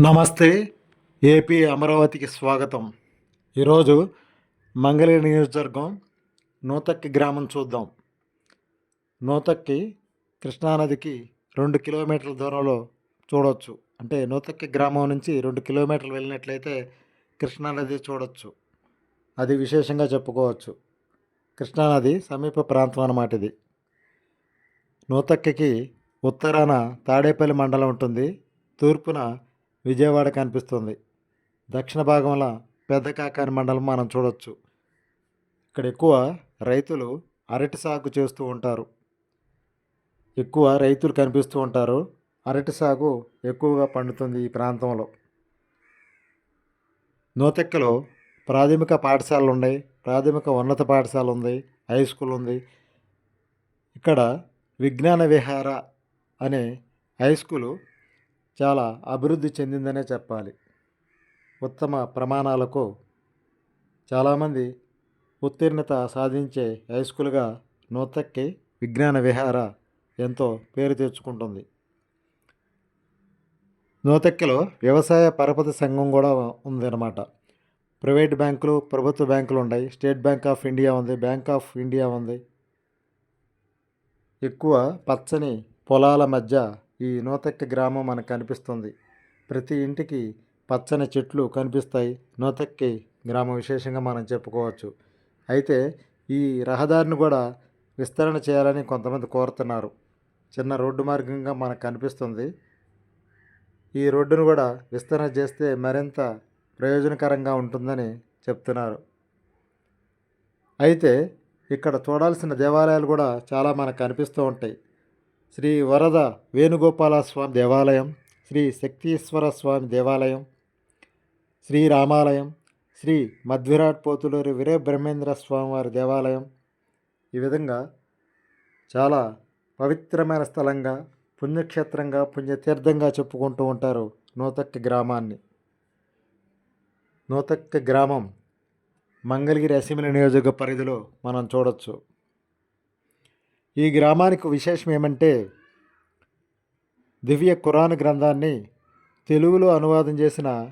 నమస్తే ఏపీ అమరావతికి స్వాగతం. ఈరోజు మంగళ నియోజకవర్గం నూతక్కి గ్రామం చూద్దాం. నూతక్కి కృష్ణానదికి రెండు కిలోమీటర్ల దూరంలో చూడవచ్చు అంటే నూతక్కి గ్రామం నుంచి రెండు కిలోమీటర్లు వెళ్ళినట్లయితే కృష్ణానది చూడవచ్చు అది విశేషంగా చెప్పుకోవచ్చు. కృష్ణానది సమీప ప్రాంతం అన్నమాట ఇది. నూతక్కికి ఉత్తరాన తాడేపల్లి మండలం ఉంటుంది. తూర్పున విజయవాడ కనిపిస్తుంది. దక్షిణ భాగంలో పెద్ద కాకాని మండలం మనం చూడవచ్చు ఇక్కడ ఎక్కువ రైతులు అరటి సాగు చేస్తూ ఉంటారు. ఎక్కువ రైతులు కనిపిస్తూ ఉంటారు. అరటి సాగు ఎక్కువగా పండుతుంది ఈ ప్రాంతంలో. నూతెక్కలో ప్రాథమిక పాఠశాలలు ఉన్నాయి. ప్రాథమిక ఉన్నత పాఠశాల ఉంది. హై స్కూల్ ఉంది. ఇక్కడ విజ్ఞాన విహార అనే హై స్కూలు చాలా అభివృద్ధి చెందిందనే చెప్పాలి. ఉత్తమ ప్రమాణాలకు చాలామంది ఉత్తీర్ణత సాధించే హై స్కూల్గా నూతక్కి విజ్ఞాన విహార ఎంతో పేరు తెచ్చుకుంటుంది. నూతక్కిలో వ్యవసాయ పరపతి సంఘం కూడా ఉందన్నమాట. ప్రైవేట్ బ్యాంకులు ప్రభుత్వ బ్యాంకులు ఉన్నాయి స్టేట్ బ్యాంక్ ఆఫ్ ఇండియా ఉంది. బ్యాంక్ ఆఫ్ ఇండియా ఉంది. ఎక్కువ పచ్చని పొలాల మధ్య ఈ నూతెక్క గ్రామం మనకు కనిపిస్తుంది. ప్రతి ఇంటికి పచ్చని చెట్లు కనిపిస్తాయి. నూతెక్కి గ్రామం విశేషంగా మనం చెప్పుకోవచ్చు. అయితే ఈ రహదారిని కూడా విస్తరణ చేయాలని కొంతమంది కోరుతున్నారు. చిన్న రోడ్డు మార్గంగా మనకు కనిపిస్తుంది. ఈ రోడ్డును కూడా విస్తరణ చేస్తే మరింత ప్రయోజనకరంగా ఉంటుందని చెప్తున్నారు. అయితే ఇక్కడ చూడాల్సిన దేవాలయాలు కూడా చాలా మనకు కనిపిస్తూ ఉంటాయి. శ్రీ వరద వేణుగోపాల స్వామి దేవాలయం శ్రీ శక్తీశ్వర స్వామి దేవాలయం శ్రీ రామాలయం శ్రీ మధ్విరాట్ పోతులూరి వీరబ్రహ్మేంద్ర స్వామివారి దేవాలయం. ఈ విధంగా చాలా పవిత్రమైన స్థలంగా పుణ్యక్షేత్రంగా పుణ్యతీర్థంగా చెప్పుకుంటూ ఉంటారు నూతక్కి గ్రామాన్ని. నూతక్కి గ్రామం మంగళగిరి అసెంబ్లీ నియోజక పరిధిలో మనం చూడొచ్చు. ఈ గ్రామానికి విశేషం ఏమంటే దివ్య ఖురాన్ గ్రంథాన్ని తెలుగులో అనువాదం చేసిన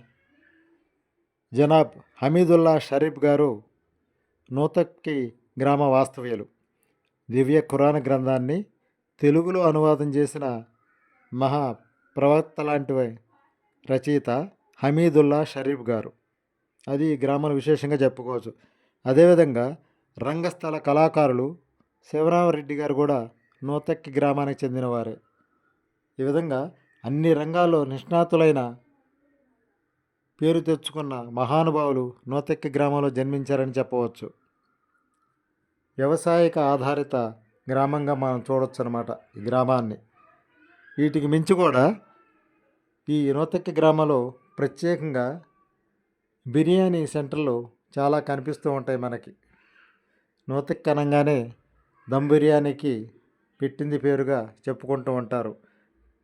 జనాబ్ హమీదుల్లా షరీఫ్ గారు నూతక్కి గ్రామ వాస్తవ్యులు. దివ్య ఖురాన్ గ్రంథాన్ని తెలుగులో అనువాదం చేసిన మహా ప్రవక్త లాంటి రచయిత హమీదుల్లా షరీఫ్ గారు. అది ఈ గ్రామంలో విశేషంగా చెప్పుకోవచ్చు. అదేవిధంగా రంగస్థల కళాకారులు శివరామరెడ్డి గారు కూడా నూతక్కి గ్రామానికి చెందినవారే. ఈ విధంగా అన్ని రంగాల్లో నిష్ణాతులైన పేరు తెచ్చుకున్న మహానుభావులు నూతక్కి గ్రామంలో జన్మించారని చెప్పవచ్చు. వ్యవసాయక ఆధారిత గ్రామంగా మనం చూడొచ్చు అనమాట ఈ గ్రామాన్ని. వీటికి మించి కూడా ఈ నూతక్కి గ్రామంలో ప్రత్యేకంగా బిర్యానీ సెంటర్లు చాలా కనిపిస్తూ ఉంటాయి మనకి. నూతక్కి అనగానే దమ్ బిర్యానీకి పెట్టింది పేరుగా చెప్పుకుంటూ ఉంటారు.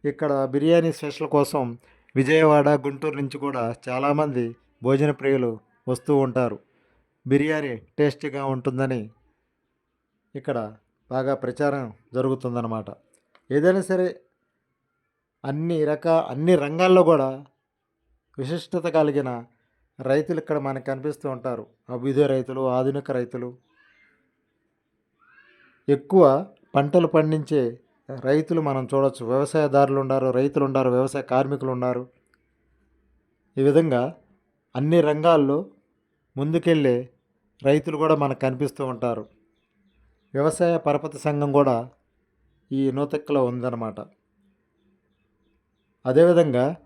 ఇక్కడ బిర్యానీ స్పెషల్ కోసం విజయవాడ గుంటూరు నుంచి కూడా చాలామంది భోజన ప్రియులు వస్తూ ఉంటారు. బిర్యానీ టేస్టీగా ఉంటుందని ఇక్కడ బాగా ప్రచారం జరుగుతుందన్నమాట. ఏదైనా సరే అన్ని రకా అన్ని రంగాల్లో కూడా విశిష్టత కలిగిన రైతులు ఇక్కడ మనకు కనిపిస్తూ ఉంటారు. అభ్యుదయ రైతులు ఆధునిక రైతులు ఎక్కువ పంటలు పండించే రైతులు మనం చూడవచ్చు వ్యవసాయదారులు ఉన్నారు రైతులు ఉన్నారు వ్యవసాయ కార్మికులు ఉన్నారు ఈ విధంగా అన్ని రంగాల్లో ముందుకెళ్ళే రైతులు కూడా మనకు కనిపిస్తూ ఉంటారు. వ్యవసాయ పరపతి సంఘం కూడా ఈ నూతెక్కలో ఉందన్నమాట. అదేవిధంగా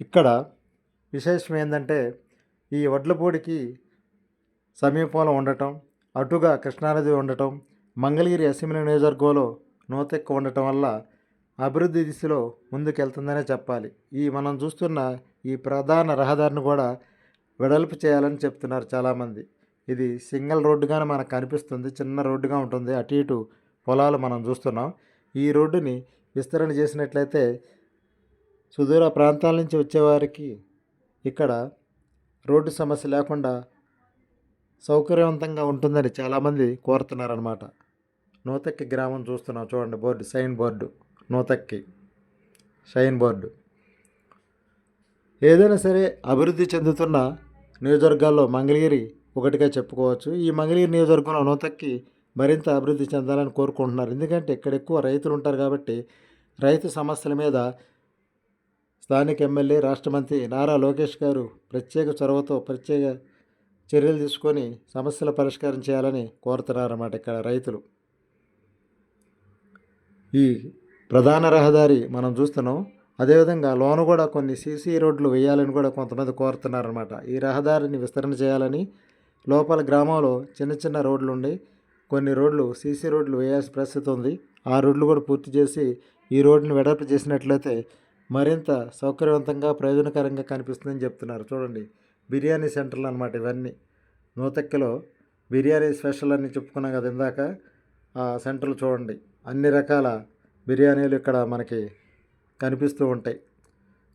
ఇక్కడ విశేషం ఏంటంటే ఈ వడ్లపూడికి సమీపంలో ఉండటం అటుగా కృష్ణానది ఉండటం మంగళగిరి అసెంబ్లీ నియోజకవర్గంలో నూతెక్కు ఉండటం వల్ల అభివృద్ధి దిశలో ముందుకెళ్తుందనే చెప్పాలి. ఈ మనం చూస్తున్న ఈ ప్రధాన రహదారిని కూడా వెడల్పు చేయాలని చెప్తున్నారు చాలామంది. ఇది సింగిల్ రోడ్డుగానే మనకు కనిపిస్తుంది. చిన్న రోడ్డుగా ఉంటుంది. అటు ఇటు పొలాలు మనం చూస్తున్నాం. ఈ రోడ్డుని విస్తరణ చేసినట్లయితే సుదూర ప్రాంతాల నుంచి వచ్చేవారికి ఇక్కడ రోడ్డు సమస్య లేకుండా సౌకర్యవంతంగా ఉంటుందని చాలామంది కోరుతున్నారనమాట నూతక్కి గ్రామం చూస్తున్నాం చూడండి board sign board Nutakki sign board. ఏదైనా సరే అభివృద్ధి చెందుతున్న నియోజకవర్గాల్లో మంగళగిరి ఒకటిగా చెప్పుకోవచ్చు. ఈ మంగళగిరి నియోజకవర్గంలో నూతక్కి మరింత అభివృద్ధి చెందాలని కోరుకుంటున్నారు. ఎందుకంటే ఇక్కడ ఎక్కువ రైతులు ఉంటారు కాబట్టి రైతు సమస్యల మీద స్థానిక ఎమ్మెల్యే రాష్ట్ర మంత్రి నారా లోకేష్ గారు ప్రత్యేక చొరవతో ప్రత్యేక చర్యలు తీసుకొని సమస్యల పరిష్కారం చేయాలని కోరుతున్నారన్నమాట ఇక్కడ రైతులు. ఈ ప్రధాన రహదారి మనం చూస్తున్నాం. అదేవిధంగా లోను కూడా కొన్ని సీసీ రోడ్లు వేయాలని కూడా కొంతమంది కోరుతున్నారన్నమాట. ఈ రహదారిని విస్తరణ చేయాలని లోపల గ్రామంలో చిన్న చిన్న రోడ్లు ఉండి కొన్ని రోడ్లు సీసీ రోడ్లు వేయాల్సిన పరిస్థితి ఉంది. ఆ రోడ్లు కూడా పూర్తి చేసి ఈ రోడ్డును వెడల్పు చేసినట్లయితే మరింత సౌకర్యవంతంగా ప్రయోజనకరంగా కనిపిస్తుందని చెప్తున్నారు. చూడండి. బిర్యానీ సెంటర్లు అనమాట ఇవన్నీ. నూతక్కిలో బిర్యానీ స్పెషల్ అని చెప్పుకున్నాం కదా ఇందాక. ఆ సెంటర్లు చూడండి. అన్ని రకాల బిర్యానీలు ఇక్కడ మనకి కనిపిస్తూ ఉంటాయి.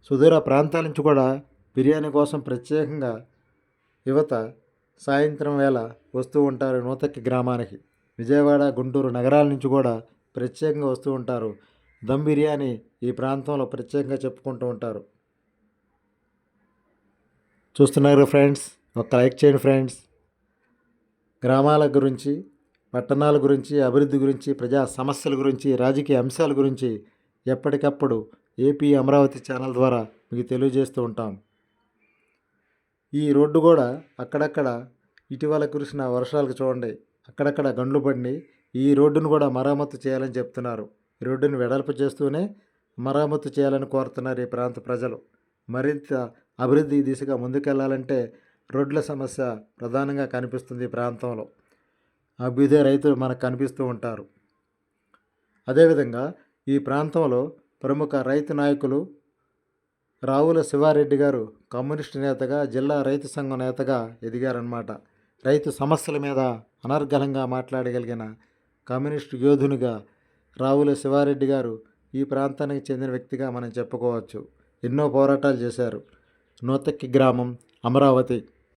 సుదూర ప్రాంతాల నుంచి కూడా బిర్యానీ కోసం ప్రత్యేకంగా యువత సాయంత్రం వేళ వస్తూ ఉంటారు నూతక్కి గ్రామానికి. విజయవాడ గుంటూరు నగరాల నుంచి కూడా ప్రత్యేకంగా వస్తూ ఉంటారు. దమ్ బిర్యానీ ఈ ప్రాంతంలో ప్రత్యేకంగా చెప్పుకుంటూ ఉంటారు. చూస్తున్నారు ఫ్రెండ్స్. ఒక లైక్ చేయండి ఫ్రెండ్స్. గ్రామాల గురించి పట్టణాల గురించి అభివృద్ధి గురించి ప్రజా సమస్యల గురించి రాజకీయ అంశాల గురించి ఎప్పటికప్పుడు ఏపీ అమరావతి ఛానల్ ద్వారా మీకు తెలియజేస్తూ ఉంటాం. ఈ రోడ్డు కూడా అక్కడక్కడ ఇటీవల కురిసిన వర్షాలకు చూడండి. అక్కడక్కడ గండ్లు పడి ఈ రోడ్డును కూడా మరమ్మతు చేయాలని చెప్తున్నారు. ఈ రోడ్డును వెడల్పు చేస్తూనే మరమ్మతు చేయాలని కోరుతున్నారు ఈ ప్రాంత ప్రజలు. మరింత అభివృద్ధి దిశగా ముందుకెళ్ళాలంటే రోడ్ల సమస్య ప్రధానంగా కనిపిస్తుంది ఈ ప్రాంతంలో. అభ్యుదయ రైతులు మనకు కనిపిస్తూ ఉంటారు. అదేవిధంగా ఈ ప్రాంతంలో ప్రముఖ రైతు నాయకులు రావుల శివారెడ్డి గారు కమ్యూనిస్టు నేతగా జిల్లా రైతు సంఘం నేతగా ఎదిగారన్నమాట. రైతు సమస్యల మీద అనర్గళంగా మాట్లాడగలిగిన కమ్యూనిస్టు యోధునిగా రావుల శివారెడ్డి గారు ఈ ప్రాంతానికి చెందిన వ్యక్తిగా మనం చెప్పుకోవచ్చు. ఎన్నో పోరాటాలు చేశారు. నూతక్కి గ్రామం అమరావతి.